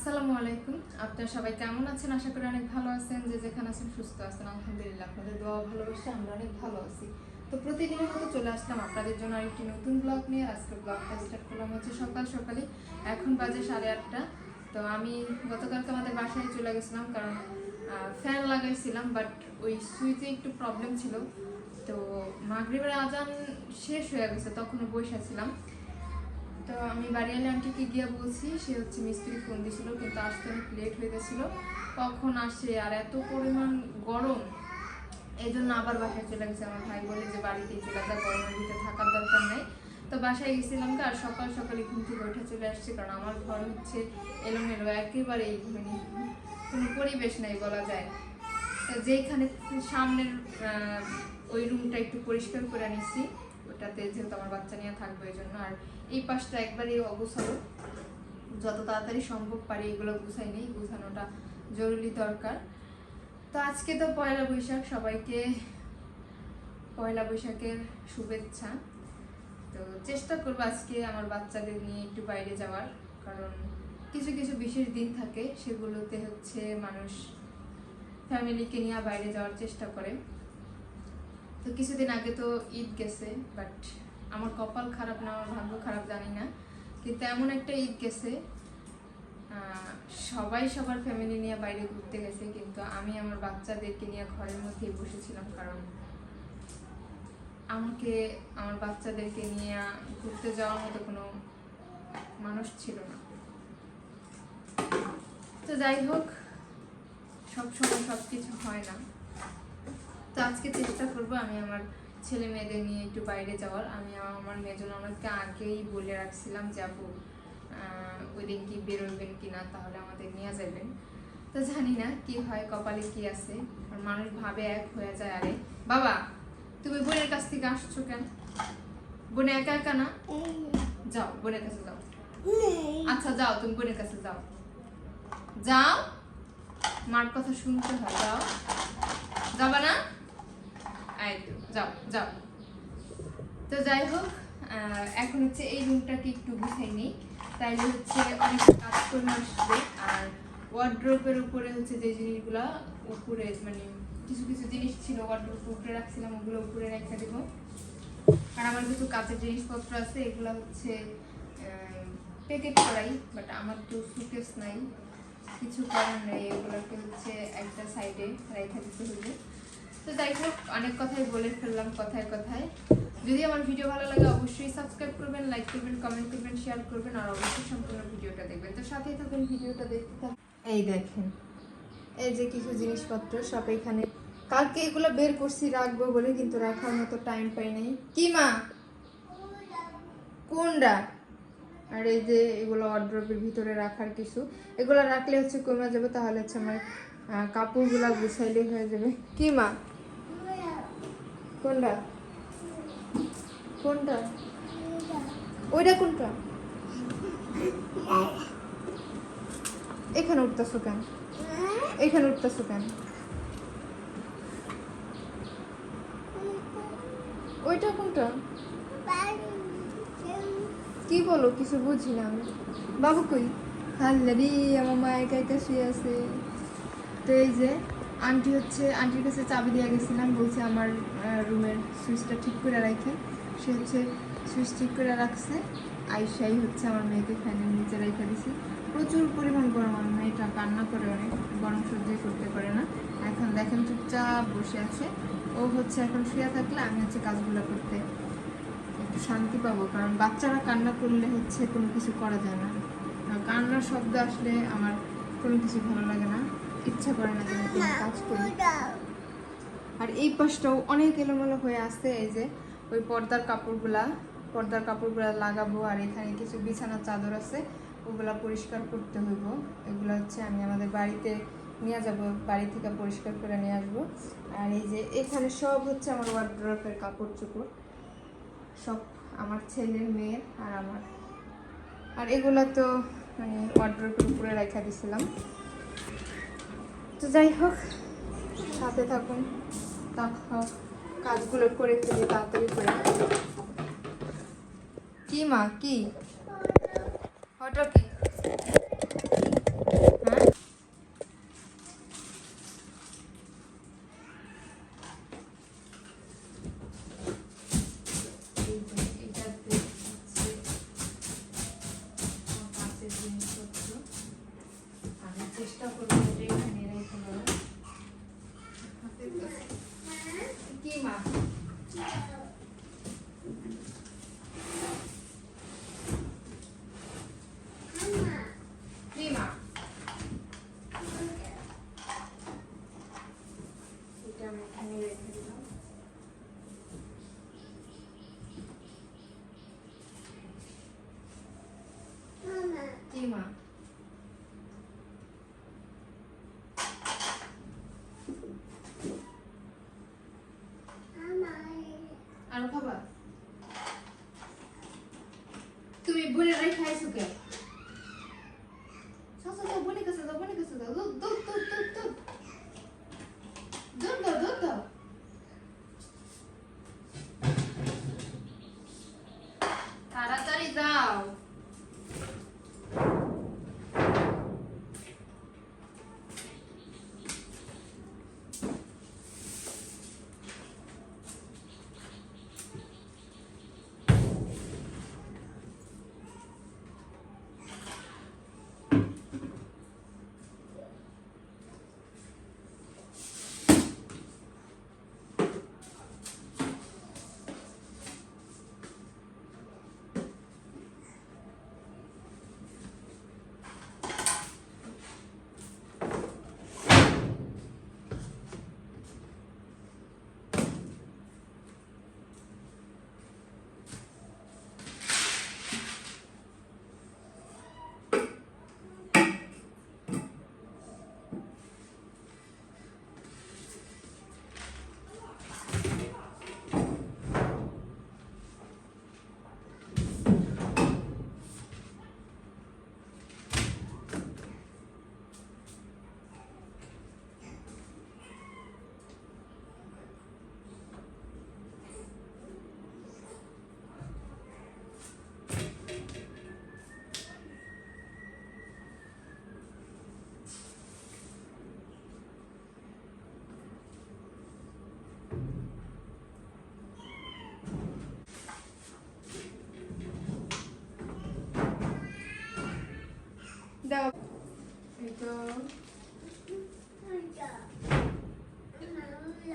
আসসালামু আলাইকুম। আপনারা সবাই কেমন আছেন? আশা করি অনেক ভালো আছেন। যে যেখানে আছেন সুস্থ আছেন। আলহামদুলিল্লাহ, আপনাদের দোয়া ভালোবাসে, আমরা অনেক ভালো আছি। তো প্রতিদিনের মতো চলে আসলাম আপনাদের জন্য আরেকটি নতুন ব্লগ নিয়ে। আজকে ব্লগটা স্টার্ট করলাম হচ্ছে সকাল সকালে। এখন বাজে সাড়ে আটটা। তো আমি গতকালকে আমাদের বাসায় চলে গেছিলাম কারণ ফ্যান লাগাইছিলাম বাট ওই সুইচে একটু প্রবলেম ছিল। তো মাগরিবের আজান শেষ হয়ে গেছে, তখনও বসে ছিলাম তো আমি বাড়িয়ালি আন্টিকে গিয়ে বলছি, সে হচ্ছে মিস্ত্রি ফোন দিছিল, কিন্তু আসতে অনেক লেট হয়ে গেছিল। কখন আসে আর এত পরিমাণ গরম। এই জন্য আবার বাসায় চলে গেছে আমার ভাই, বলে যে বাড়িতে চলে যা গরমের ভিতরে থাকার দরকার নেই। তো বাসায় গেছিলাম আর সকাল সকালে ঘুম থেকে উঠে চলে আসছে, কারণ আমার ঘর হচ্ছে এলোমেলো, একেবারেই মানে কোনো পরিবেশ নাই বলা যায়। তো যেইখানে সামনের ওই রুমটা একটু পরিষ্কার করে নিছি ওটাতে যেহেতু আমার বাচ্চা নিয়ে থাকবে এই জন্য আর এই পাশটা একবারই অগোছালো। যত তাড়াতাড়ি সম্ভব পারি এগুলো গুছাই নেই, গুছানোটা জরুরি দরকার। তো আজকে তো পয়লা বৈশাখ, সবাইকে পয়লা বৈশাখের শুভেচ্ছা। তো চেষ্টা করব আজকে আমার বাচ্চাদের নিয়ে একটু বাইরে যাওয়ার, কারণ কিছু কিছু বিশেষ দিন থাকে, সেগুলোতে হচ্ছে মানুষ ফ্যামিলিকে নিয়ে বাইরে যাওয়ার চেষ্টা করে। তো কিছুদিন আগে তো ঈদ গেছে, বাট আমার কপাল খারাপ না, আমার ভাগ্য খারাপ জানি না, কিন্তু এমন একটা ঈদ গেছে সবাই সবার ফ্যামিলি নিয়ে বাইরে ঘুরতে গেছে, কিন্তু আমি আমার বাচ্চাদেরকে নিয়ে ঘরের মধ্যেই বসেছিলাম কারণ আমাকে, আমার বাচ্চাদেরকে নিয়ে ঘুরতে যাওয়ার মতো কোনো মানুষ ছিল না। তো যাই হোক, সবসময় সব কিছু হয় না। তো আজকে চেষ্টা করব আমি আমার ছেলে মেয়েদের নিয়ে একটু বাইরে যাওয়ার। আমি আমার মেয়েজন অনেককে আগেই বলে রাখছিলাম, যে আপু ওই দিন কি বেরোবেন কি না, তাহলে আমাদের নিয়ে যাবেন। তো জানি না কি হয়, কপালে কি আছে। আর মানুষ ভাবে এক হয়ে যায় আরে বাবা, তুমি বোনের কাছ থেকে আসছো কেন? বোনে একা একা না? যাও, বোনের কাছে যাও। আচ্ছা যাও, তুমি বোনের কাছে যাও। যাও, মার কথা শুনতে হয়, যাও। যাবা না? তো, যাও যাও। তো যাই হোক এখন হচ্ছে এই রুমটাকে একটু গুছাই নিই। তাইলে হচ্ছে অনেক কাজ করে আসবে আর ওয়ার্ড্রোপের উপরে হচ্ছে যে জিনিসগুলা উপরে মানে কিছু কিছু জিনিস ছিল ওয়ার্ড্রোপ উপরে রাখছিলাম ওগুলো উপরে রেখে দেবো। আর আমার কিছু কাঁচের জিনিসপত্র আছে এগুলো হচ্ছে প্যাকেট করাই বাট আমার তো সুকেস নাই। কিছু করার নেই এগুলোকে হচ্ছে একটা সাইডে রেখে দিতে হইবে তো যাই হোক, অনেক কথাই বলে ফেললাম, কথায় কথায়। যদি আমার ভিডিও ভালো লাগে, অবশ্যই সাবস্ক্রাইব করবেন লাইক করবেন কমেন্ট করবেন শেয়ার করবেন, আর অবশ্যই সম্পূর্ণ ভিডিওটা দেখবেন। তো সাথেই থাকুন, ভিডিওটা দেখতে থাকুন। এই দেখেন, এই যে কিছু জিনিসপত্র সব এখানে। কালকে এগুলো বের করছি, রাখব বলে, কিন্তু রাখার মতো টাইম পাই নাই। কি মা? কোনটা? আর এই যে এগুলো অর্ড্রপের ভিতরে রাখার কিছু। এগুলো রাখলে হচ্ছে কমে যাবে, তাহলে হচ্ছে আমার কাপড়গুলো গুছাইলে হয়ে যাবে। কি মা? কোনটা? কোনটা? ওইটা কোনটা? এখানে উঠতেছো কেন? এখানে উঠতেছো কেন? ওইটা কোনটা? কি বলো, কিছু বুঝি না আমি। বাবু কই? হাল্লারি, আমার মা একা একা আছে। তো এই যে আন্টি হচ্ছে, আন্টির কাছে চাবি দিয়ে গেছিলাম, বলছে আমার রুমের সুইচটা ঠিক করে রাখে। সে হচ্ছে সুইচ ঠিক করে রাখছে। আইসাই হচ্ছে আমার মেয়েকে ফ্যানের নিচে রেখে দিছি। প্রচুর পরিমাণ গরম, আমার মেয়েটা কান্না করে অনেক, গরম সহ্য করতে পারে না। এখন দেখেন চুপচাপ বসে আছে। ও হচ্ছে এখন শুয়ে থাকলে আমি হচ্ছে কাজগুলো করতে একটু শান্তি পাবো, কারণ বাচ্চারা কান্না করলে হচ্ছে কোনো কিছু করা যায় না। কান্নার শব্দ আসলে আমার কোনো কিছু ভালো লাগে না। ইচ্ছা করে না যে আমি কোনো কাজ করি। আর এই পাশটাও অনেক এলোমেলো হয়ে আসছে এই যে ওই পর্দার কাপড়গুলা পর্দার কাপড়গুলা লাগাবো আর এখানে কিছু বিছানার চাদর আছে ওগুলা পরিষ্কার করতে হইব। এগুলো হচ্ছে আমি আমাদের বাড়িতে নিয়ে যাব বাড়ি থেকে পরিষ্কার করে নিয়ে আসব। আর এই যে এখানে সব হচ্ছে আমার ওয়ার্ড্রপের কাপড় চোপড় সব আমার ছেলের মেয়ের আর আমার। আর এগুলো তো মানে ওয়ার্ড্রপের উপরে রেখে দিছিলাম। তো যাই হোক, সাথে থাকুন। কাজগুলো করে ফেলি, তাড়াতাড়ি করে কি মা, কি? ওটা কি? 5 Alfabet. Tumi boleh rekai suka.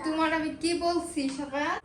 তোমার আমি কি বলছি সবাই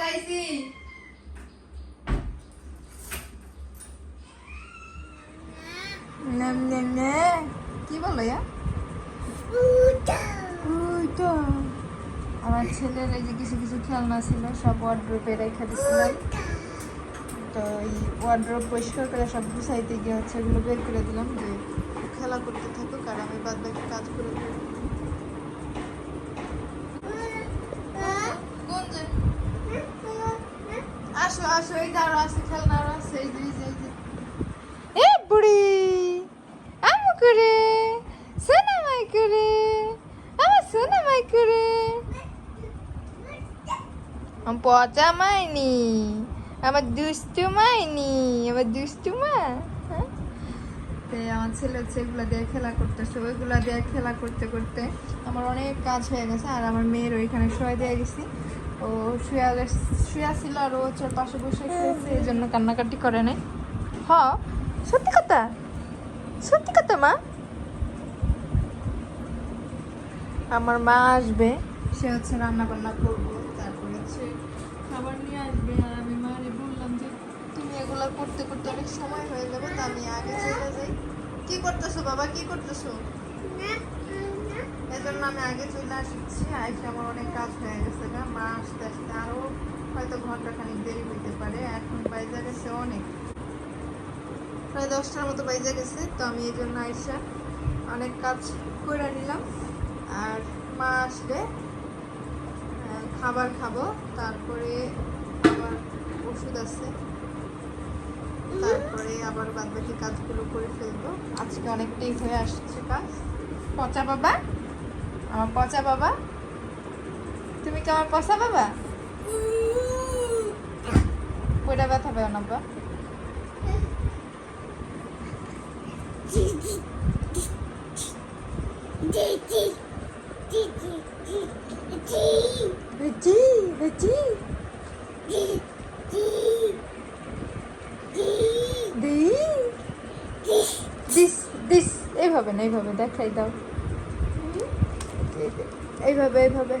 পাইছি নেম নেম নে। কি বলো ইয়া আমার ছেলের এই যে কিছু কিছু খেলনা ছিল সব ওয়ার্ড্রোপে রেখে দিছিলাম। তো এই ওয়ার্ড্রোপ পরিষ্কার করে সব গুছাইতে গিয়ে হচ্ছে এগুলো বের করে দিলাম যে খেলা করতে থাকুক আর আমি বাদ বাকি কাজ করে দেবো কোন যে আসো আসো এই দাঁড়ো আছে খেলনা আরও আছে এই যে এই যে, এই যে। এ বুড়ি আমু করে আমার করে পচা মাইনি আমার দুষ্টু মাইনি আমার দুষ্টু মা হ্যাঁ? আমার ছেলে হচ্ছে এগুলো দিয়ে খেলা করতেছে ওইগুলো দিয়ে খেলা করতে করতে আমার অনেক কাজ হয়ে গেছে আর আমার মেয়ের ওইখানে শোয়া দিয়ে গেছি। ও শুয়া শুয়া ছিল আর ও হচ্ছে পাশে বসে শুয়েছে এই জন্য কান্নাকাটি করে নাই। হ। সত্যি কথা? সত্যি কথা মা? আমার মা আসবে। সে হচ্ছে রান্না বান্না করব তারপর হচ্ছে খাবার নিয়ে আসবে। আর আমি মারে বললাম যে তুমি এগুলো করতে করতে অনেক সময় হয়ে যাবে তো আমি আগে চলে যাই। কি করতেছো বাবা? কি করতেছো? এজন্য আমি আগে চলে আসছি। আইসে আমার অনেক কাজ হয়ে গেছে না মা আসতে আসতে আরও হয়তো ঘণ্টা খানিক দেরি হইতে পারে। এখন বাইজা গেছে অনেক। প্রায় দশটার মতো বাইজা গেছে, তো আমি এই জন্য আইসা অনেক কাজ করে নিলাম। আর মা আসবে খাবার খাব, তারপরে আবার ওষুধ আছে। তারপরে আবার বাদ বাকি কাজগুলো করে ফেলব। আজকে অনেকটাই হয়ে আসছে কাজ পচা বাবা? আমার পচা বাবা? তুমি কি আমার পচা বাবা? ওইটা ব্যথা পেও না বা এইভাবে না, এইভাবে দেখাই দাও। এইভাবে এইভাবে।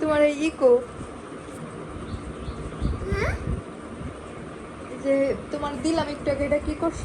তোমার এই ইকো? যে তোমার দিলাম একটু আগে এটা কি করছ?